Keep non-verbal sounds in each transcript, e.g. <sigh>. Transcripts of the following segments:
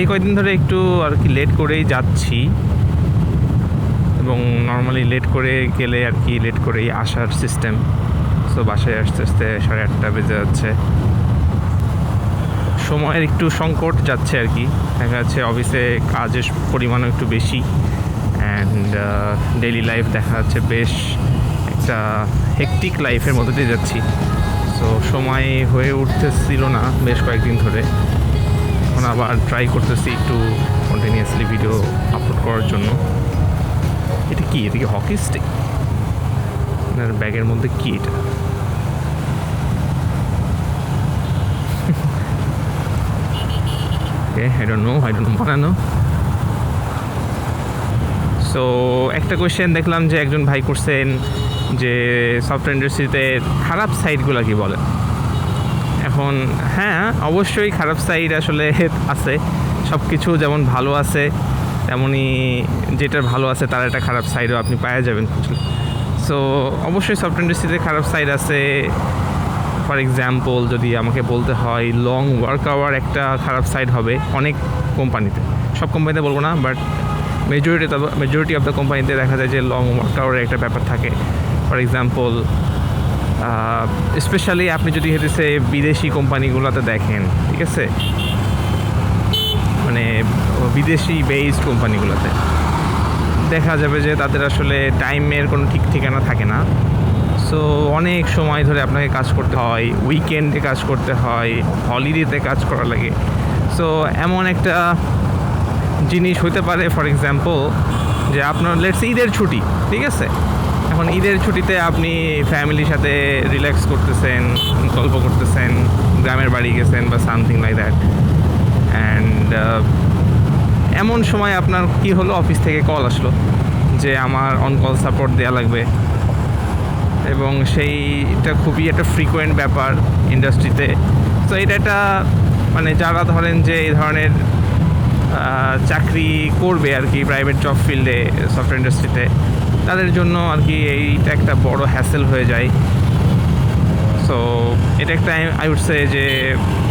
এই কয়েকদিন ধরে একটু আর কি লেট করেই যাচ্ছি। এবং নর্মালি লেট করে গেলে আর কি লেট করেই আসার সিস্টেম সো বাসায় আসতে আসতে সাড়ে আটটা বেজে যাচ্ছে। সময়ের একটু সংকট যাচ্ছে আর কি। দেখা যাচ্ছে অফিসে কাজের পরিমাণও একটু বেশি। অ্যান্ড ডেইলি লাইফ দেখা যাচ্ছে বেশ একটা হেকটিক লাইফের মধ্যে দিয়ে যাচ্ছি। সো সময় হয়ে উঠতেছিল না বেশ কয়েকদিন ধরে। এখন আবার ট্রাই করতেছি একটু কন্টিনিউয়াসলি ভিডিও আপলোড করার জন্য। এটা কি? এটা কি হকি স্টিক আপনার ব্যাগের মধ্যে কি এটা? <laughs> Okay. সো একটা কোয়েশ্চেন দেখলাম যে একজন ভাই করছেন যে সফটওয়্যার ইন্ডাস্ট্রিতে খারাপ সাইডগুলো কি বলে এখন হ্যাঁ অবশ্যই খারাপ সাইড আসলে আছে। সব কিছু যেমন ভালো আছে তেমনই যেটার ভালো আছে তার একটা খারাপ সাইডও আপনি পাওয়া যাবেন খুঁজলে। সো অবশ্যই সফটওয়্যার ইন্ডাস্ট্রিতে খারাপ সাইড আছে। ফর এক্সাম্পল যদি আমাকে বলতে হয় লং ওয়ার্ক আওয়ার একটা খারাপ সাইড হবে অনেক কোম্পানিতে সব কোম্পানিতে বলব না but majority majority of the কোম্পানিতে দেখা যায় যে লং ওয়ার্ক আওয়ারের একটা ব্যাপার থাকে। ফর এক্সাম্পল স্পেশালি আপনি যদি হতেছে বিদেশি কোম্পানিগুলোতে দেখেন, ঠিক আছে? মানে বিদেশি বেসড কোম্পানিগুলোতে। দেখা যাবে যে তাদের আসলে টাইমের কোনো ঠিক ঠিকানা থাকে না। সো অনেক সময় ধরে আপনাকে কাজ করতে হয় উইকেন্ডে কাজ করতে হয় হলিডেতে কাজ করা লাগে। সো এমন একটা জিনিস হতে পারে ফর এক্সাম্পল যে আপনার লেটস ঈদের ছুটি, ঠিক আছে? এখন ঈদের ছুটিতে আপনি ফ্যামিলির সাথে রিল্যাক্স করতেছেন, গল্প করতেছেন, গ্রামের বাড়ি গেছেন বা সামথিং লাইক দ্যাট অ্যান্ড এমন সময় আপনার কি হলো? অফিস থেকে কল আসলো যে আমার অন কল সাপোর্ট দেওয়া লাগবে। এবং সেইটা খুবই একটা ফ্রিকোয়েন্ট ব্যাপার ইন্ডাস্ট্রিতে তো এটা একটা মানে যারা ধরেন যে এই ধরনের চাকরি করবে আর কি প্রাইভেট জব ফিল্ডে সফটওয়্যার ইন্ডাস্ট্রিতে তাদের জন্য আর কি এইটা একটা বড় হ্যাসেল হয়ে যায়। সো এটা একটা আই উড সে যে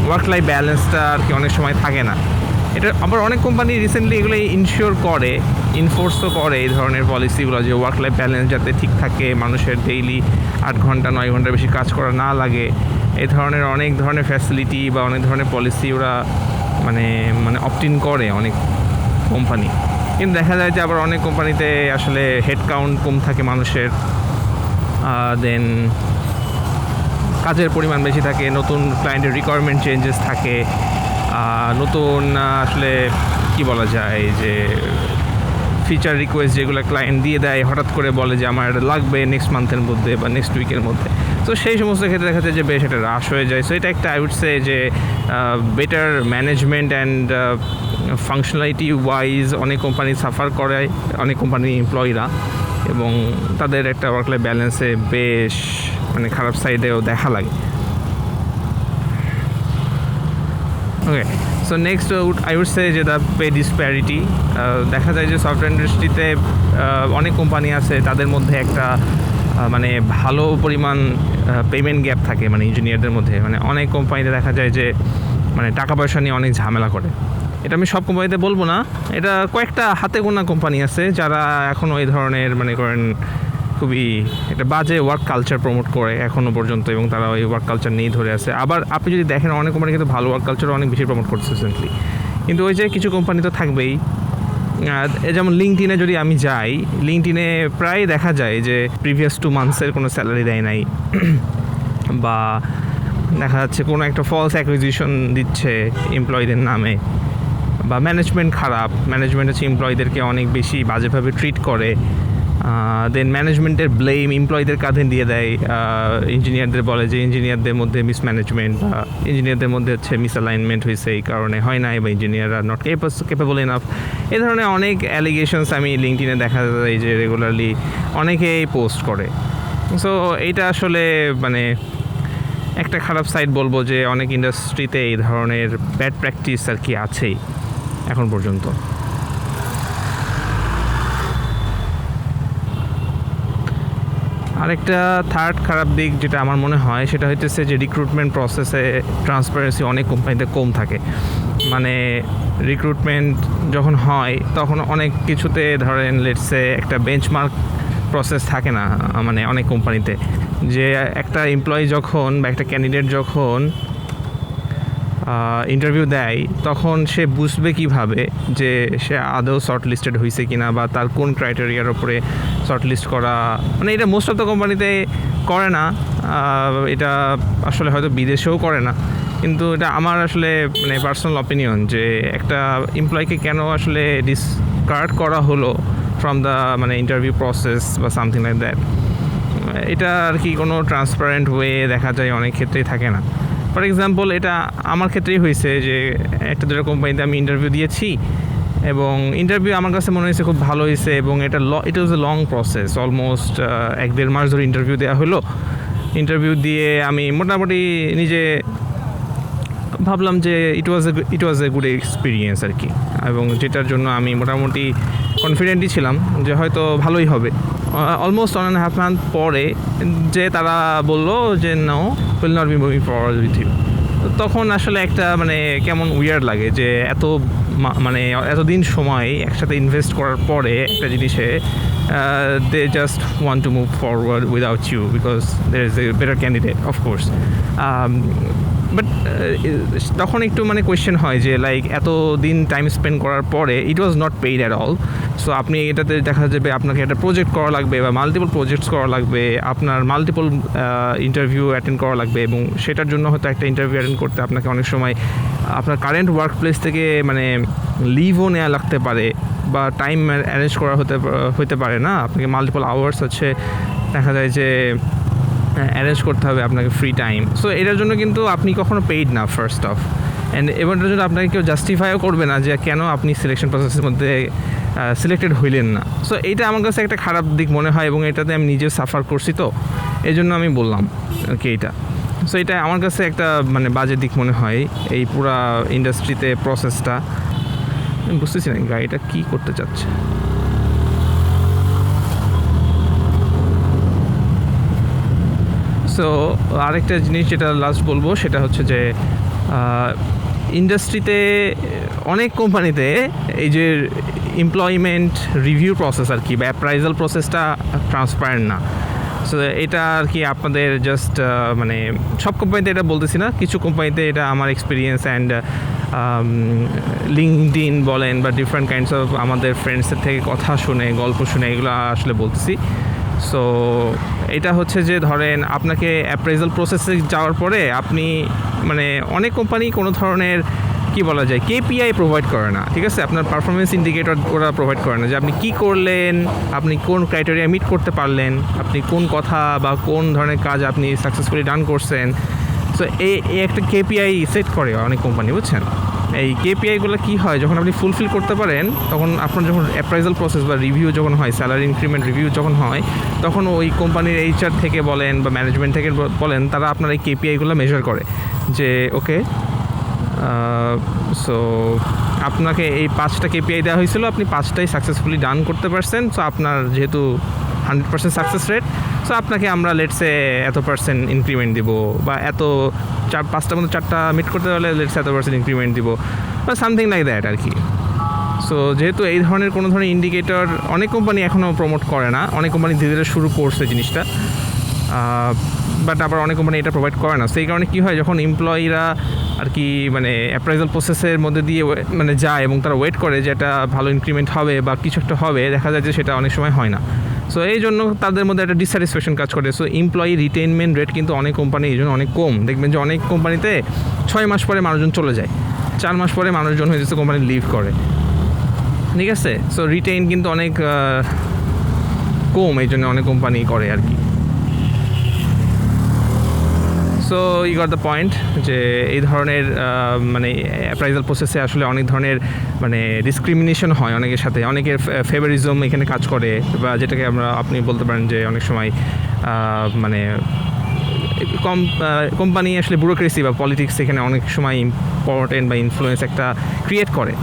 ওয়ার্ক লাইফ ব্যালেন্সটা আর কি অনেক সময় থাকে না। এটা আবার অনেক কোম্পানি রিসেন্টলি এগুলো ইনশিওর করে ইনফোর্সও করে এই ধরনের পলিসিগুলো যে ওয়ার্ক লাইফ ব্যালেন্স যাতে ঠিক থাকে, মানুষের ডেইলি আট ঘণ্টা, নয় ঘণ্টা বেশি কাজ করা না লাগে। এই ধরনের অনেক ধরনের ফ্যাসিলিটি বা অনেক ধরনের পলিসি ওরা মানে মানে অপটিন করে অনেক কোম্পানি কিন্তু দেখা যায় যে আবার অনেক কোম্পানিতে আসলে হেড কাউন্ট কম থাকে মানুষের। দেন কাজের পরিমাণ বেশি থাকে, নতুন ক্লায়েন্টের রিকোয়ারমেন্ট চেঞ্জেস থাকে নতুন আসলে কি বলা যায় যে ফিচার রিকোয়েস্ট যেগুলো ক্লায়েন্ট দিয়ে দেয়, হঠাৎ করে বলে যে আমার লাগবে নেক্সট মান্থের মধ্যে বা নেক্সট উইকের মধ্যে। তো সেই সমস্ত ক্ষেত্রে দেখা যায় যে বেশ এটা হ্রাস হয়ে যায়। সো এটা একটা আই উড সে যে better management and functionality wise অনেক কোম্পানি সাফার করে, অনেক কোম্পানি এমপ্লয়িরা এবং তাদের একটা ওয়ার্ক লাইফ ব্যালেন্সে বেশ মানে খারাপ সাইডেও দেখা লাগে। Okay so next would I would say যে দ্য পে ডিসপ্যারিটি দেখা যায় যে সফটওয়্যার ইন্ডাস্ট্রিতে অনেক কোম্পানি আছে, তাদের মধ্যে একটা মানে ভালো পরিমাণ পেমেন্ট গ্যাপ থাকে মানে ইঞ্জিনিয়ারদের মধ্যে। মানে অনেক কোম্পানিতে দেখা যায় যে মানে টাকা পয়সা নিয়ে অনেক ঝামেলা করে। এটা আমি সব কোম্পানিতে বলব না। এটা কয়েকটা হাতে গোনা কোম্পানি আছে যারা এখনও এই ধরনের মানে করেন, খুবই একটা বাজে ওয়ার্ক কালচার প্রমোট করে এখনও পর্যন্ত এবং তারা ওই ওয়ার্ক কালচার নিয়েই ধরে আছে। আবার আপনি যদি দেখেন অনেক কোম্পানি কিন্তু ভালো ওয়ার্ক কালচার অনেক বেশি প্রমোট করছে রিসেন্টলি কিন্তু ওই যে কিছু কোম্পানি তো থাকবেই। যেমন লিঙ্কটিনে যদি আমি যাই লিঙ্কটিনে প্রায় দেখা যায় যে প্রিভিয়াস টু মান্থসের কোনো স্যালারি দেয় নাই। <clears throat> বা দেখা যাচ্ছে কোনো একটা ফলস অ্যাকুইজিশন দিচ্ছে এমপ্লয়ীদের নামে। বা ম্যানেজমেন্ট খারাপ ম্যানেজমেন্ট হচ্ছে এমপ্লয়ীদেরকে অনেক বেশি বাজেভাবে ট্রিট করে। দেন ম্যানেজমেন্টের ব্লেম এমপ্লয়ীদের কাঁধে দিয়ে দেয় ইঞ্জিনিয়ারদের বলে যে ইঞ্জিনিয়ারদের মধ্যে মিসম্যানেজমেন্ট বা ইঞ্জিনিয়ারদের মধ্যে হচ্ছে মিসঅ্যালাইনমেন্ট হয়েছে এই কারণে হয় নাই বা engineer are not capable enough এই ধরনের অনেক অ্যালিগেশনস আমি লিঙ্কটিনে দেখা যায় যে রেগুলারলি অনেকেই পোস্ট করে। সো এইটা আসলে মানে একটা খারাপ সাইড বলব যে অনেক ইন্ডাস্ট্রিতে এই ধরনের ব্যাড প্র্যাকটিস আর কি আছেই, এখন পর্যন্ত। আরেকটা থার্ড খারাপ দিক যেটা আমার মনে হয়, সেটা হইতেছে যে রিক্রুটমেন্ট প্রসেসে ট্রান্সপারেন্সি অনেক কোম্পানিতে কম থাকে। মানে রিক্রুটমেন্ট যখন হয়, তখন অনেক কিছুতে ধরেন লেটসে একটা বেঞ্চমার্ক প্রসেস থাকে না মানে অনেক কোম্পানিতে যে একটা এমপ্লয়ি যখন বা একটা ক্যান্ডিডেট যখন ইন্টারভিউ দেয়, তখন সে বুঝবে কীভাবে যে সে আদৌ শর্ট লিস্টেড হয়েছে কিনা বা তার কোন ক্রাইটেরিয়ার ওপরে শর্ট লিস্ট করা মানে এটা মোস্ট অফ দ্য কোম্পানিতে করে না এটা আসলে হয়তো বিদেশেও করে না। কিন্তু এটা আমার আসলে মানে পার্সোনাল অপিনিয়ন যে একটা এমপ্লয়কে কেন আসলে ডিসকার্ড করা হলো ফ্রম দ্য মানে ইন্টারভিউ প্রসেস বা সামথিং লাইক দ্যাট এটা আর কি কোনো ট্রান্সপারেন্ট ওয়ে দেখা যায়, অনেক ক্ষেত্রেই থাকে না। ফর এক্সাম্পল এটা আমার ক্ষেত্রেই হয়েছে যে একটা দুটো কোম্পানিতে আমি ইন্টারভিউ দিয়েছি এবং ইন্টারভিউ আমার কাছে মনে হয়েছে খুব ভালো হয়েছে এবং এটা ল it was a long process almost এক দেড় মাস ধরে ইন্টারভিউ দেওয়া হলো। ইন্টারভিউ দিয়ে আমি মোটামুটি নিজে ভাবলাম যে ইট was A it was a good experience আর কি। এবং যেটার জন্য আমি মোটামুটি কনফিডেন্টই ছিলাম যে হয়তো ভালোই হবে। Almost one and half month পরে যে তারা বলল যে no will not be moving forward with you তখন আসলে একটা মানে কেমন উইয়ার লাগে যে এত মানে এতদিন সময় একসাথে ইনভেস্ট করার পরে একটা জিনিসে they just want to move forward without you because there is a better candidate of course but তখন একটু মানে কোয়েশ্চেন হয় যে লাইক এত দিন টাইম স্পেন্ড করার পরে it was not paid at all so আপনি এটাতে দেখা যাবে আপনাকে একটা প্রজেক্ট করা লাগবে বা মাল্টিপল প্রজেক্টস করা লাগবে, আপনার মাল্টিপল ইন্টারভিউ অ্যাটেন্ড করা লাগবে এবং সেটার জন্য হয়তো একটা ইন্টারভিউ অ্যাটেন্ড করতে আপনাকে অনেক সময়, আপনার কারেন্ট ওয়ার্ক প্লেস থেকে মানে লিভও নেওয়া লাগতে পারে বা টাইম অ্যারেঞ্জ করা হতে হতে পারে না। আপনাকে মাল্টিপল আওয়ার্স হচ্ছে দেখা যায় যে অ্যারেঞ্জ করতে হবে আপনাকে ফ্রি টাইম সো এটার জন্য কিন্তু আপনি কখনো পেইড না ফার্স্ট অফ অ্যান্ড এবারটার জন্য আপনাকে কেউ জাস্টিফাইও করবে না যে কেন আপনি সিলেকশন প্রসেসের মধ্যে সিলেক্টেড হইলেন না। সো এইটা আমার কাছে একটা খারাপ দিক মনে হয় এবং এটাতে আমি নিজে সাফার করছি তো। এই জন্য আমি বললাম কি এইটা সো এটা আমার কাছে একটা মানে বাজে দিক মনে হয় এই পুরা ইন্ডাস্ট্রিতে প্রসেসটা বুঝতেছি না গাড়িটা কী করতে চাচ্ছে? সো আরেকটা জিনিস যেটা লাস্ট বলব, সেটা হচ্ছে যে ইন্ডাস্ট্রিতে অনেক কোম্পানিতে এই যে এমপ্লয়মেন্ট রিভিউ প্রসেস আর কি, বা অ্যাপ্রাইজাল প্রসেসটা ট্রান্সপারেন্ট না। সো এটা আর কি আপনাদের জাস্ট মানে সব কোম্পানিতে এটা বলতেছি না, কিছু কোম্পানিতে এটা আমার এক্সপিরিয়েন্স অ্যান্ড লিঙ্কড ইন বলেন বা ডিফারেন্ট কাইন্ডস অফ আমাদের ফ্রেন্ডসের থেকে কথা শুনে, গল্প শুনে এগুলো আসলে বলতেছি। সো এটা হচ্ছে যে ধরেন আপনাকে অ্যাপ্রেজাল প্রসেসে যাওয়ার পরে আপনি মানে অনেক কোম্পানি কোনো ধরনের কি বলা যায় কেপিআই প্রোভাইড করে না, ঠিক আছে? আপনার পারফরমেন্স ইন্ডিকেটর ওরা প্রোভাইড করে না যে আপনি কি করলেন, আপনি কোন ক্রাইটেরিয়া মিট করতে পারলেন, আপনি কোন কথা বা কোন ধরনের কাজ আপনি সাকসেসফুলি ডান করছেন। সো এই একটা কেপিআই সেট করে অনেক কোম্পানি বুঝছেন? এই কেপিআইগুলো কী হয়? যখন আপনি ফুলফিল করতে পারেন, তখন আপনার যখন অ্যাপ্রাইজাল প্রসেস বা রিভিউ যখন হয় স্যালারি ইনক্রিমেন্ট রিভিউ যখন হয়, তখন ওই কোম্পানির এইচআর থেকে বলেন বা ম্যানেজমেন্ট থেকে বলেন, তারা আপনার এই কেপিআইগুলো মেজার করে। যে, ওকে সো আপনাকে এই পাঁচটা কেপিআই দেওয়া হয়েছিল, আপনি পাঁচটাই সাকসেসফুলি ডান করতে পারছেন সো আপনার যেহেতু hundred percent success rate so আপনাকে আমরা লেটসে এত পার্সেন্ট ইনক্রিমেন্ট দিব বা এত চার, পাঁচটার মধ্যে চারটা মিট করতে হলে লেটসে এত পার্সেন্ট ইনক্রিমেন্ট দিব বা সামথিং লাইক দ্যাট আর কি। সো যেহেতু এই ধরনের কোনো ধরনের ইন্ডিকেটর অনেক কোম্পানি এখনও প্রমোট করে না, অনেক কোম্পানি ধীরে ধীরে শুরু করছে জিনিসটা বাট আবার অনেক কোম্পানি এটা প্রোভাইড করে না। সেই কারণে কী হয়, যখন এমপ্লয়িরা আর কি মানে অ্যাপ্রাইজাল প্রসেসের মধ্যে দিয়ে মানে যায় এবং তারা ওয়েট করে যে একটা ভালো ইনক্রিমেন্ট হবে বা কিছু একটা হবে, দেখা যায় যে সেটা অনেক সময় হয় না। সো এই জন্য তাদের মধ্যে একটা ডিসস্যাটিসফ্যাকশন কাজ করে। সো এমপ্লয়ি রিটেনমেন্ট রেট কিন্তু অনেক কোম্পানি এই জন্য অনেক কম। দেখবেন যে অনেক কোম্পানিতে ছয় মাস পরে মানুষজন চলে যায়। চার মাস পরে মানুষজন হয়ে যাচ্ছে কোম্পানি লিভ করে। ঠিক আছে? সো রিটেইন কিন্তু অনেক কম এই জন্য অনেক কোম্পানি করে আর কি। So I got the point যে এই ধরনের মানে অ্যাপ্রাইজাল প্রসেসে আসলে অনেক ধরনের মানে ডিসক্রিমিনেশন হয় অনেকের সাথে। অনেকের ফেভারিজম এখানে কাজ করে বা যেটাকে আমরা, আপনি বলতে পারেন যে অনেক সময় মানে কম কোম্পানি আসলে ব্যুরোক্রেসি বা পলিটিক্স এখানে অনেক সময় ইম্পর্টেন্ট বা ইনফ্লুয়েন্স একটা ক্রিয়েট করে।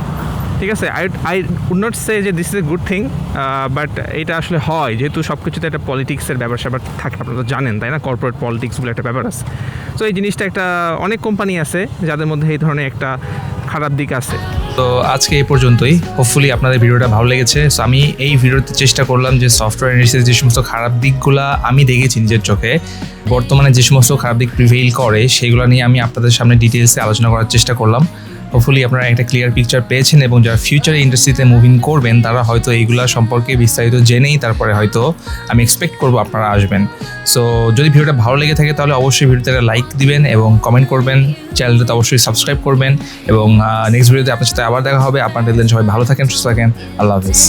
ঠিক আছে I I would not say যে this is a good thing but এটা আসলে হয়, যেহেতু সব কিছুতে একটা পলিটিক্সের ব্যাপার স্যাপার থাকে, আপনারা তো জানেন, তাই না? কর্পোরেট পলিটিক্স বলে একটা ব্যাপার আছে। সো এই জিনিসটা একটা, অনেক কোম্পানি আছে যাদের মধ্যে এই ধরনের একটা খারাপ দিক আছে। তো আজকে এই পর্যন্তই। হোপফুলি আপনাদের ভিডিওটা ভালো লেগেছে। সো আমি এই ভিডিওতে চেষ্টা করলাম যে সফটওয়্যার ইন্ডাস্ট্রির যে সমস্ত খারাপ দিকগুলো আমি দেখেছি নিজের চোখে, বর্তমানে যে সমস্ত খারাপ দিক প্রিভেইল করে, সেগুলো নিয়ে আমি আপনাদের সামনে ডিটেলসে আলোচনা করার চেষ্টা করলাম। হোপফুলি আপনারা একটা ক্লিয়ার পিকচার পেয়েছেন এবং যারা ফিউচার ইন্ডাস্ট্রিতে মুভিং করবেন, তারা হয়তো এইগুলা সম্পর্কে বিস্তারিত জেনেই তারপরে হয়তো আমি এক্সপেক্ট করব আপনারা আসবেন। সো যদি ভিডিওটা ভালো লেগে থাকে তাহলে অবশ্যই ভিডিওতে একটা লাইক দিবেন এবং কমেন্ট করবেন। চ্যানেলটাতে অবশ্যই সাবস্ক্রাইব করবেন এবং নেক্সট ভিডিওতে আপনার সাথে আবার দেখা হবে। আপনাদের সবাই ভালো থাকেন, সুস্থ থাকেন। আল্লাহ হাফিজ।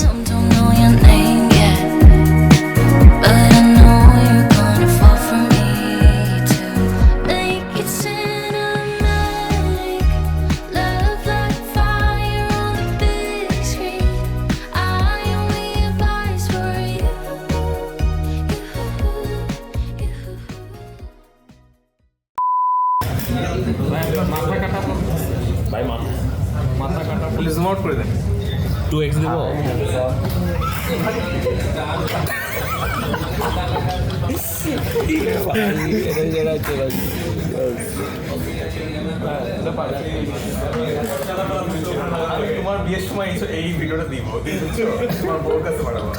<laughs> <laughs> <laughs> তোমার বিয়ের সময় এই ভিডিওটা দিব তোমার বউর কাছে পাঠাবো।